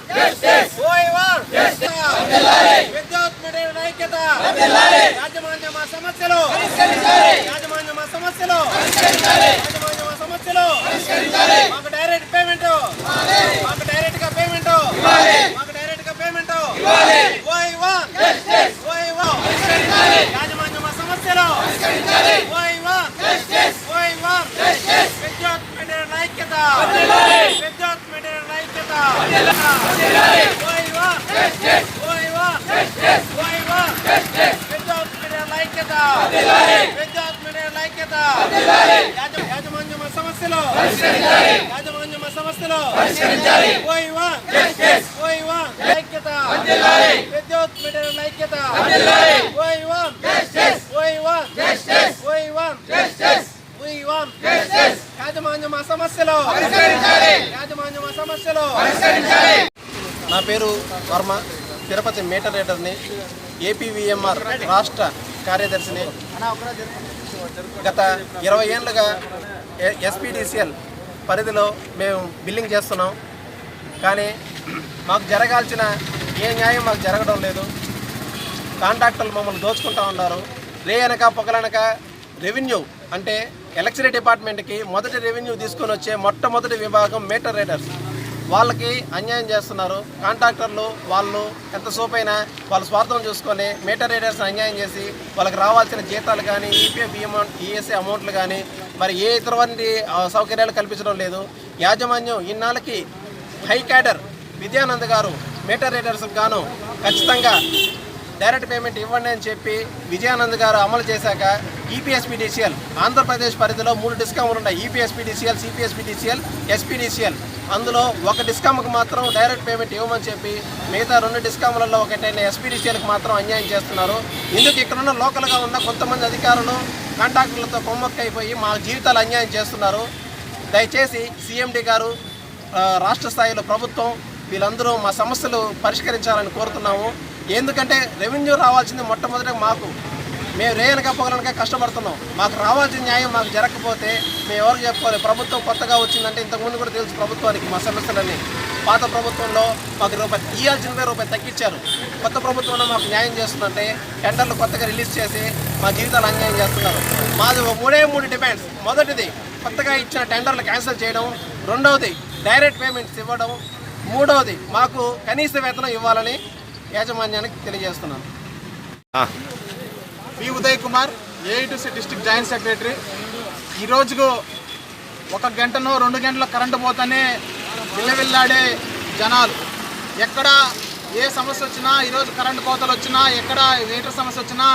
Van ఓయ్ van విద్యుత్ media ఐక్యత. యాజమాన్య మా సమస్యలు యాజమాన్య మా సమస్యలు యాజమాన్య మా సమస్యలు మాకు డైరెక్ట్ పేమెంట్ మాకు డైరెక్ట్గా పేమెంట్ మాకు డైరెక్ట్గా పేమెంట్ ఓయ్ వాన్ ఓయ్ వాన్ యాజమాన్య మా సమస్యలు ఓయ్ వాన్ ఓయ్ వాన్ విద్యుత్ మీడియా ఐక్యత విద్యుత్ మీడియా ఐక్యత ఓయ్ వాన్ ఓయ్ వాన్ ఓయ్ వాన్ విద్యుత్ మీడియా ఐక్యత విద్యుత్ మీడియా ఐక్యత యాజ- యాజమాన్యం సమస్యలు యాజమాన్యం సమస్యలు ఐక్యత విద్యుత్ మీడియా ఐక్యత యాజమాన్యం సమస్యలు? యాజమాన్యం సమస్యలు? నా పేరు వర్మ. తిరుపతి మీటర్ రీడర్ని ఏపీవీఎంఆర్ రాష్ట్ర కార్యదర్శిని గత ఇరవై ఏళ్ళుగా ఎస్పీడీసీఎల్ పరిధిలో మేము బిల్లింగ్ చేస్తున్నాం. కానీ మాకు జరగాల్సిన ఏ న్యాయం మాకు జరగడం లేదు. కాంట్రాక్టర్లు మమ్మల్ని దోచుకుంటా ఉన్నారు. రే అనక పొగలనక రెవెన్యూ అంటే ఎలక్ట్రిసిటీ డిపార్ట్మెంట్కి మొదటి రెవెన్యూ తీసుకొని వచ్చే మొట్టమొదటి విభాగం మీటర్ రైడర్స్. వాళ్ళకి అన్యాయం చేస్తున్నారు. కాంట్రాక్టర్లు వాళ్ళు ఎంత సోపైనా వాళ్ళ స్వార్థం చూసుకొని మీటర్ రైడర్స్ని అన్యాయం చేసి వాళ్ళకి రావాల్సిన జీతాలు కానీ ఈపీఎఫ్ అమౌంట్ ఈఎస్ఐ అమౌంట్లు కానీ మరి ఏ ఇతరవంటి ఆ, సౌకర్యాలు కల్పించడం లేదు. యాజమాన్యం ఇన్నాళ్ళకి హై క్యాడర్ విద్యానంద్ గారు మీటర్ రైడర్స్కి గాను ఖచ్చితంగా డైరెక్ట్ పేమెంట్ ఇవ్వండి అని చెప్పి విజయానంద్ గారు అమలు చేశాక ఈపీఎస్పీడీసీఎల్ ఆంధ్రప్రదేశ్ పరిధిలో మూడు డిస్కామ్లు ఉన్నాయి. ఈపీఎస్పీడీసీఎల్ సిపిఎస్పీడీసీఎల్ ఎస్పీడీసీఎల్ అందులో ఒక డిస్కామ్కి మాత్రం డైరెక్ట్ పేమెంట్ ఇవ్వమని చెప్పి మిగతా రెండు డిస్కామ్లలో ఒకటైన ఎస్పీడీసీఎల్కి మాత్రం అన్యాయం చేస్తున్నారు. ఇందుకు ఇక్కడున్న లోకల్గా ఉన్న కొంతమంది అధికారులు కాంట్రాక్టర్లతో కొమ్మక్కైపోయి మా జీవితాలు అన్యాయం చేస్తున్నారు. దయచేసి సీఎండి గారు రాష్ట్ర స్థాయిలో ప్రభుత్వం వీళ్ళందరూ మా సమస్యలు పరిష్కరించాలని కోరుతున్నాము. ఎందుకంటే రెవెన్యూ రావాల్సింది మొట్టమొదటి మాకు. మేము రేయనక పొగలనక కష్టపడుతున్నాం. మాకు రావాల్సిన న్యాయం మాకు జరగకపోతే మేము ఎవరికి చెప్పుకోవాలి? ప్రభుత్వం కొత్తగా వచ్చిందంటే ఇంతకుముందు కూడా తెలుసు ప్రభుత్వానికి మా సమస్యలన్నీ. పాత ప్రభుత్వంలో మాకు రూపాయి ఇవ్వాల్సిన రూపాయి తగ్గించారు. కొత్త ప్రభుత్వంలో మాకు న్యాయం చేస్తుందంటే టెండర్లు కొత్తగా రిలీజ్ చేసి మా జీవితాలు అన్యాయం చేస్తున్నారు. మాది ఓ మూడే మూడు డిమాండ్స్. మొదటిది కొత్తగా ఇచ్చిన టెండర్లు క్యాన్సిల్ చేయడం. రెండవది డైరెక్ట్ పేమెంట్స్ ఇవ్వడం. మూడవది మాకు కనీస వేతనం ఇవ్వాలని యాజమాన్యానికి తెలియజేస్తున్నాను. P Uday Kumar AITC district joint secretary ఈరోజుకు ఒక గంటనో రెండు గంటల కరెంటు పోతానే విల్లవిల్లాడే జనాలు. ఎక్కడ ఏ సమస్య వచ్చినా ఈరోజు కరెంటు కోతలు వచ్చినా ఎక్కడ మీటర్ సమస్య వచ్చినా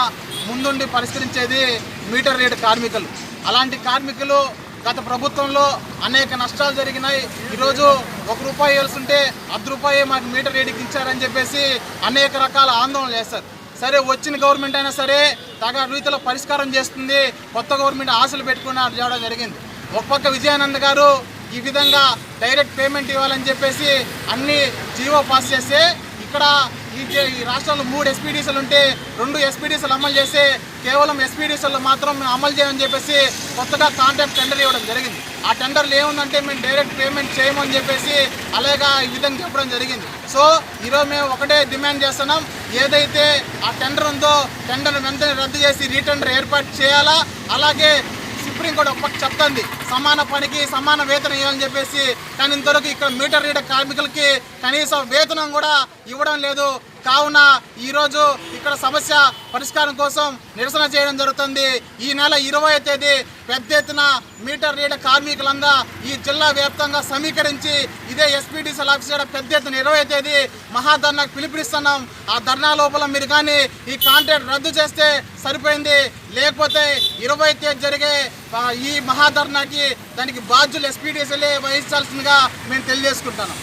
ముందుండి పరిష్కరించేది మీటర్ రీడ్ కార్మికులు. అలాంటి కార్మికులు గత ప్రభుత్వంలో అనేక నష్టాలు జరిగినాయి. ఈరోజు ఒక రూపాయి వేలుస్తుంటే అర్ధ రూపాయి మాకు మీటర్ రీడింగ్ ఇచ్చారని చెప్పేసి అనేక రకాల ఆందోళనలు చేస్తారు సరే వచ్చిన గవర్నమెంట్ అయినా సరే తగ రీతిలో పరిష్కారం చేస్తుంది. కొత్త గవర్నమెంట్ ఆశలు పెట్టుకుని చేయడం జరిగింది. ఒక పక్క విజయానంద్ గారు ఈ విధంగా డైరెక్ట్ పేమెంట్ ఇవ్వాలని చెప్పేసి అన్ని జీవో పాస్ చేస్తే ఇక్కడ ఈ రాష్ట్రంలో మూడు ఎస్పీడీసీలు ఉంటే రెండు ఎస్పీడీసీలు అమలు చేసి కేవలం ఎస్పీడీసీలు మాత్రం అమలు చేయమని చెప్పేసి కొత్తగా కాంట్రాక్ట్ టెండర్ ఇవ్వడం జరిగింది. ఆ టెండర్లు ఏముందంటే మేము డైరెక్ట్ పేమెంట్ చేయమని చెప్పేసి అలాగా ఈ విధంగా చెప్పడం జరిగింది. సో ఈరోజు మేము ఒకటే డిమాండ్ చేస్తున్నాం. ఏదైతే ఆ టెండర్ ఉందో టెండర్ వెంటనే రద్దు చేసి రీటెండర్ ఏర్పాటు చేయాలా? అలాగే సుప్రీంకోర్టు ఒక పక్క చెప్తుంది సమాన పనికి సమాన వేతనం ఇవ్వాలని చెప్పేసి. కానీ ఇంతవరకు ఇక్కడ మీటర్ రీడర్ కార్మికులకి కనీసం వేతనం కూడా ఇవ్వడం లేదు. కావున ఈరోజు ఇక్కడ సమస్య పరిష్కారం కోసం నిరసన చేయడం జరుగుతుంది. ఈ నెల ఇరవై తేదీ పెద్ద ఎత్తున మీటర్ రీడ కార్మికులందా ఈ జిల్లా వ్యాప్తంగా సమీకరించి ఇదే ఎస్పీడీసీఎల్ ఆఫీసర్ పెద్ద ఎత్తున ఇరవై తేదీ మహాధర్నాకు పిలుపునిస్తున్నాం. ఆ ధర్నా లోపల మీరు కానీ ఈ కాంట్రాక్ట్ రద్దు చేస్తే సరిపోయింది. లేకపోతే ఇరవై తేదీ జరిగే ఈ మహాధర్నాకి దానికి బాధ్యులు ఎస్పీడీసీలే వహించాల్సిందిగా మేము తెలియజేసుకుంటున్నాం.